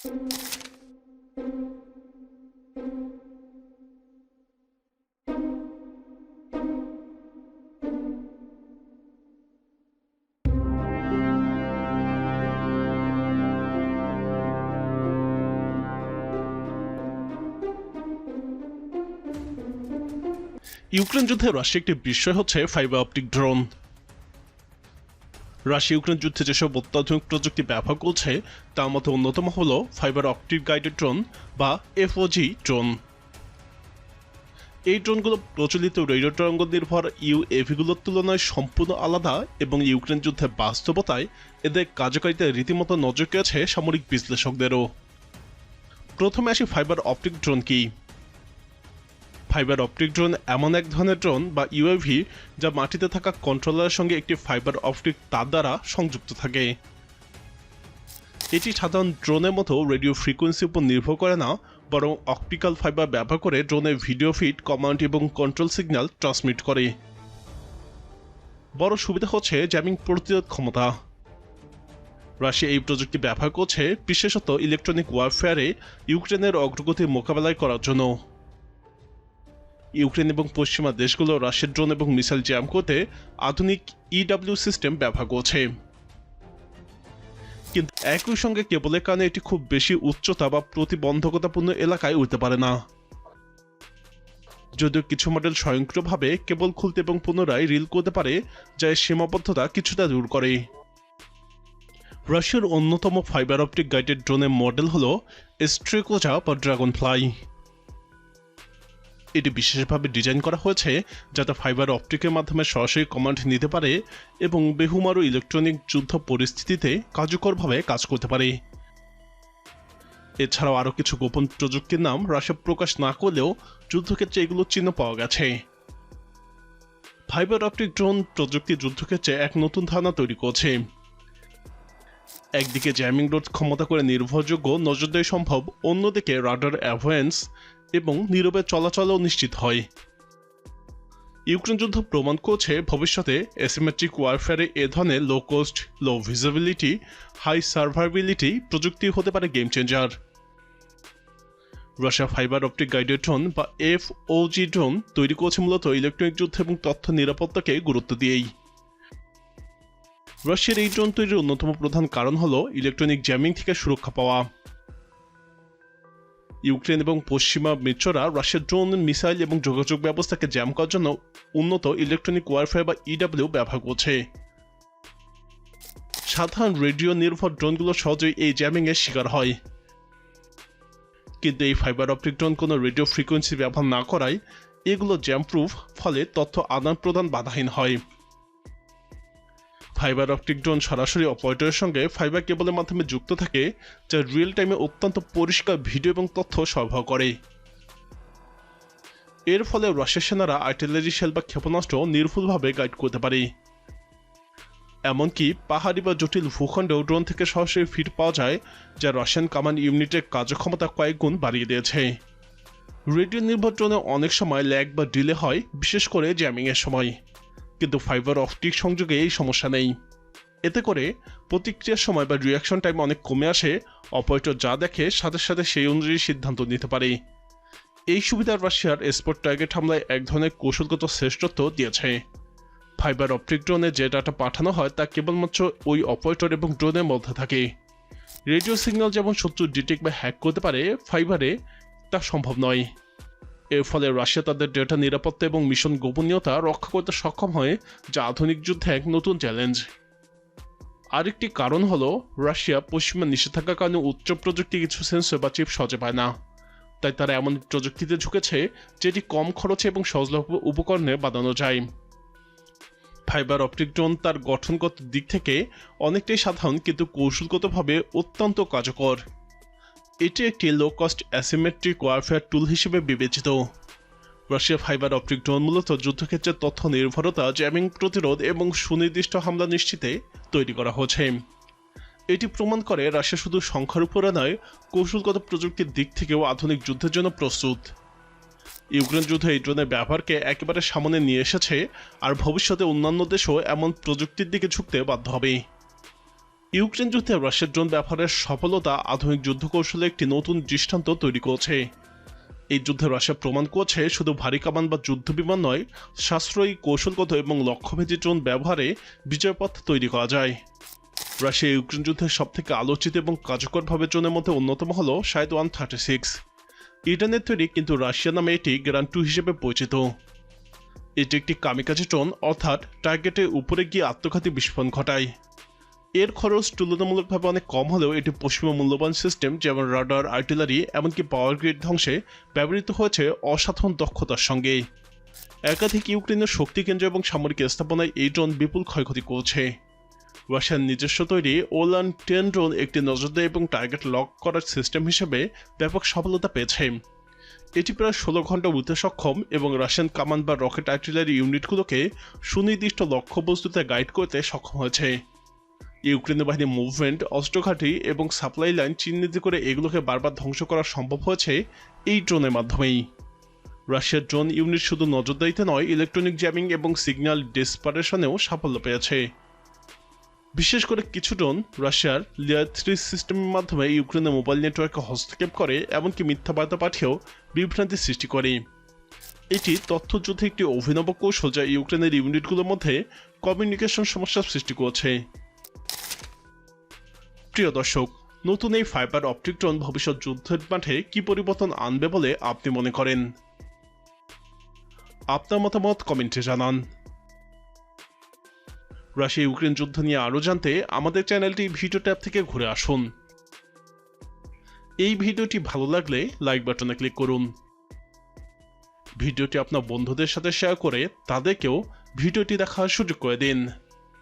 Ukraine যুদ্ধে Russia একটি বিষয় হচ্ছে fibre optic drone Russia Ukraine যুদ্ধে যেসব অত্যাধুনিক প্রযুক্তি ব্যবহার করছে, তার মধ্যে অন্যতম হল ফাইবার অপটিক গাইডেড ড্রোন বা এফওজি ড্রোন এই ড্রোনগুলো প্রচলিত রেডিও তরঙ্গ নির্ভর ইউএভিগুলোর তুলনায় সম্পূর্ণ আলাদা এবং ইউক্রেন যুদ্ধের বাস্তবতায় এদের কার্যকারিতায় রীতিমতো নজর কেড়েছে সামরিক বিশ্লেষকদেরও। প্রথমে আসি ফাইবার অপটিক ড্রোন কি ফাইবার অপটিক ড্রোন এমন এক ধরনের ড্রোন বা ইউএভি যা মাটিতে থাকা কন্ট্রোলারের সঙ্গে একটি ফাইবার অপটিক তার দ্বারা সংযুক্ত থাকে। এটি সাধারণ ড্রোনের মতো রেডিও ফ্রিকোয়েন্সির উপর নির্ভর করে না, বরং অপটিক্যাল ফাইবার ব্যবহার করে ড্রোনের ভিডিও ফিড কমান্ড এবং কন্ট্রোল সিগন্যাল ট্রান্সমিট করে। বড় সুবিধা হচ্ছে জ্যামিং প্রতিরোধ ক্ষমতা। রাশিয়া এই প্রযুক্তি ব্যবহার করছে, বিশেষত ইলেকট্রনিক ওয়ারফেয়ারে ইউক্রেনের অগ্রগতি মোকাবেলায় করার জন্য। ইউক্রেন এবং পশ্চিমা দেশগুলো রাশিয়ার ড্রোন এবং মিসাইল জ্যাম করতে আধুনিক ইডাব্লিউ সিস্টেম ব্যবহার করছে। কিন্তু একই সঙ্গে কেবলের কারণে এটি খুব বেশি উচ্চতা বা প্রতিবন্ধকতাপূর্ণ এলাকায় উঠতে পারে না। যদিও কিছু মডেল স্বয়ংক্রিয়ভাবে কেবল খুলতে এবং পুনরায় রিল করতে পারে, যা সীমাবদ্ধতা কিছুটা দূর করে। রাশিয়ার অন্যতম ফাইবার অপটিক গাইডেড ড্রোনের মডেল হল স্ট্রেকোজা বা ড্রাগন ফ্লাই এটি বিশেষভাবে ডিজাইন করা হয়েছে যাতে ফাইবার অপটিকের মাধ্যমে সরাসরি কমান্ড নিতে পারে এবং বেহুমারু ইলেকট্রনিক যুদ্ধ পরিস্থিতিতে কার্যকরভাবে কাজ করতে পারে। এছাড়াও আরও কিছু গোপন প্রযুক্তির নাম রাশিয়া প্রকাশ না করলেও যুদ্ধক্ষেত্রে এগুলোর চিহ্ন পাওয়া গেছে। ফাইবার অপটিক ড্রোন প্রযুক্তি যুদ্ধক্ষেত্রে এক নতুন ধারণা তৈরি করছে। একদিকে জ্যামিং রোধ ক্ষমতা করে নির্ভরযোগ্য, নজরদারি সম্ভব, অন্যদিকে রাডার অ্যাভয়েন্স এবং নীরবে চলাচলও নিশ্চিত হয়। ইউক্রেন যুদ্ধ প্রমাণ করছে ভবিষ্যতে অ্যাসিমেট্রিক ওয়ারফেয়ারে এ ধরনের low cost low visibility high survivability প্রযুক্তি হতে পারে game changer Russia fibre optic guided drone বা এফ জি ড্রোন তৈরি করেছে মূলত ইলেকট্রনিক যুদ্ধ এবং তথ্য নিরাপত্তাকে গুরুত্ব দিয়েই। রাশিয়ার এই ড্রোন তৈরির অন্যতম প্রধান কারণ হল ইলেকট্রনিক জ্যামিং থেকে সুরক্ষা পাওয়া। ইউক্রেন এবং পশ্চিমা মিত্ররা রাশিয়ার ড্রোন, মিসাইল এবং যোগাযোগ ব্যবস্থাকে জ্যাম করার জন্য উন্নত ইলেকট্রনিক ওয়ারফেয়ার বা ইডাব্লিউ ব্যবহার করছে। সাধারণ রেডিও নির্ভর ড্রোনগুলো সহজেই এই জ্যামিং এর শিকার হয়। কিন্তু এই ফাইবার অপটিক ড্রোন কোনো রেডিও ফ্রিকোয়েন্সি ব্যবহার না করায় এগুলো জ্যাম প্রুফ ফলে তথ্য আদান প্রদান বাধাহীন হয়। ফাইবার অপটিক ড্রোন সরাসরি অপারেটরের সঙ্গে ফাইবার কেবলের মাধ্যমে যুক্ত থাকে, যা রিয়েল টাইমে অত্যন্ত পরিষ্কার ভিডিও এবং তথ্য সরবরাহ করে। এর ফলে রাশিয়ার সেনারা আর্টিলারি শেল বা ক্ষেপণাস্ত্র নির্ভুলভাবে গাইড করতে পারে। এমনকি পাহাড়ি বা জটিল ভূখণ্ডেও ড্রোন থেকে সরাসরি ফিট পাওয়া যায়, যা রাশিয়ান কামান্ড ইউনিটের কার্যক্ষমতা কয়েক গুণ বাড়িয়ে দিয়েছে। রেডিও নির্ভর ড্রোনে অনেক সময় ল্যাগ বা ডিলে হয়, বিশেষ করে জ্যামিংয়ের সময়। কিন্তু ফাইবার অপটিক সংযোগে এই সমস্যা নেই। এতে করে প্রতিক্রিয়ার সময় বা রিয়াকশন টাইম অনেক কমে আসে অপারেটর যা দেখে সাথে সাথে সেই অনুযায়ী সিদ্ধান্ত নিতে পারে। এই সুবিধা রাশিয়ার স্পোর্ট টার্গেট হামলায় এক ধরনের কৌশলগত শ্রেষ্ঠত্ব দিয়েছে। ফাইবার অপটিক ড্রোনে যে ডাটা পাঠানো হয় তা কেবলমাত্র ওই অপারেটর এবং ড্রোনের মধ্যে থাকে। রেডিও সিগন্যাল যেমন শত্রু ডিটেক্ট বা হ্যাক করতে পারে ফাইবারে তা সম্ভব নয়। এর ফলে রাশিয়া তাদের ডেটা নিরাপত্তা এবং মিশন গোপনীয়তা রক্ষা করতে সক্ষম হয় যা আধুনিক যুদ্ধে এক নতুন চ্যালেঞ্জ। আরেকটি কারণ হলো, রাশিয়া পশ্চিমা নিষেধাজ্ঞার কারণে উচ্চ প্রযুক্তি কিছু সেন্সর বা চিপ সজে পায় না। তাই তারা এমন প্রযুক্তিতে ঝুঁকেছে যেটি কম খরচে এবং সহজলভ্য উপকরণে বানানো যায়। ফাইবার অপটিক ড্রোন তার গঠনগত দিক থেকে অনেকটাই সাধারণ কিন্তু কৌশলগতভাবে অত্যন্ত কার্যকর। এটি একটি low cost asymmetric warfare tool হিসেবে বিবেচিত। রাশিয়া ফাইবার অপটিক ড্রোন মূলত যুদ্ধক্ষেত্রে তথ্য নির্ভরতা জ্যামিং প্রতিরোধ এবং সুনির্দিষ্ট হামলা নিশ্চিতে তৈরি করা হয়েছে। এটি প্রমাণ করে রাশিয়া শুধু সংখ্যার উপরে নয়, কৌশলগত প্রযুক্তির দিক থেকেও আধুনিক যুদ্ধের জন্য প্রস্তুত। ইউক্রেন যুদ্ধে এই ড্রোনের ব্যবহারকে একেবারে সামনে নিয়ে এসেছে, আর ভবিষ্যতে অন্যান্য দেশও এমন প্রযুক্তির দিকে ঝুঁকতে বাধ্য হবে। ইউক্রেন যুদ্ধে রাশিয়ার ড্রোন ব্যবহারের সফলতা আধুনিক যুদ্ধ কৌশলে একটি নতুন দৃষ্টান্ত তৈরি করছে। এই যুদ্ধে রাশিয়া প্রমাণ করছে শুধু ভারী কামান বা যুদ্ধ বিমান নয়, সাশ্রয়ী কৌশলগত এবং লক্ষ্যভেদী ড্রোন ব্যবহারে বিজয়পথ তৈরি করা যায়। রাশিয়া ইউক্রেন যুদ্ধের সবথেকে আলোচিত এবং কার্যকরভাবে ড্রোনের মধ্যে অন্যতম হল শায়দ ওয়ান থার্টি সিক্স ইরানের তৈরি কিন্তু রাশিয়া নামে এটি গ্রান্ড টু হিসেবে পরিচিত। এটি একটি কামিকাজি ড্রোন, অর্থাৎ টার্গেটের উপরে গিয়ে আত্মঘাতী বিস্ফোরণ ঘটায়। এর খরচ তুলনামূলকভাবে অনেক কম হলেও এটি পশ্চিমা মূল্যবান সিস্টেম যেমন রাডার আর্টিলারি এমনকি পাওয়ার গ্রিড ধ্বংসে ব্যবহৃত হয়েছে অসাধারণ দক্ষতার সঙ্গে। একাধিক ইউক্রেনের শক্তি কেন্দ্র এবং সামরিক স্থাপনায় এই ড্রোন বিপুল ক্ষয়ক্ষতি করছে। রাশিয়ার নিজস্ব তৈরি ওলান টেন ড্রোন একটি নজরদারি এবং টার্গেট লক করার সিস্টেম হিসেবে ব্যাপক সফলতা পেয়েছে। এটি প্রায় ষোলো ঘণ্টা উঠতে সক্ষম এবং রাশিয়ান কামান বা রকেট আর্টিলারি ইউনিটগুলোকে সুনির্দিষ্ট লক্ষ্যবস্তুতে গাইড করতে সক্ষম হয়েছে। ইউক্রেনের বাহিনীর মুভমেন্ট, অস্ত্রঘাটি এবং সাপ্লাই লাইন চিহ্নিত করে এগুলোকে বারবার ধ্বংস করা সম্ভব হয়েছে এই ড্রোনের মাধ্যমেই। রাশিয়ার ড্রোন ইউনিট শুধু নজরদারিতে নয়, ইলেকট্রনিক জ্যামিং এবং সিগন্যাল ডিসপারেশনেও সাফল্য পেয়েছে। বিশেষ করে কিছু ড্রোন রাশিয়ার লেয়ার থ্রি সিস্টেমের মাধ্যমে ইউক্রেনের মোবাইল নেটওয়ার্কে হস্তক্ষেপ করে, এমনকি মিথ্যা বার্তা পাঠিয়েও বিভ্রান্তি সৃষ্টি করে। এটি তথ্যযুদ্ধে একটি অভিনব কৌশল যা ইউক্রেনের ইউনিটগুলোর মধ্যে কমিউনিকেশন সমস্যার সৃষ্টি করছে। প্রিয় দর্শক, নতুন এই ফাইবার অপটিক ড্রোন ভবিষ্যৎ যুদ্ধের মাঠে কি পরিবর্তন আনবে বলে আপনি মনে করেন? আপনার মতামত কমেন্টে জানান। রাশিয়া ইউক্রেন যুদ্ধ নিয়ে আরও জানতে আমাদের চ্যানেলটি ভিডিও ট্যাব থেকে ঘুরে আসুন। এই ভিডিওটি ভালো লাগলে লাইক বাটনে ক্লিক করুন। ভিডিওটি আপনার বন্ধুদের সাথে শেয়ার করে তাদেরকেও ভিডিওটি দেখার সুযোগ করে দিন।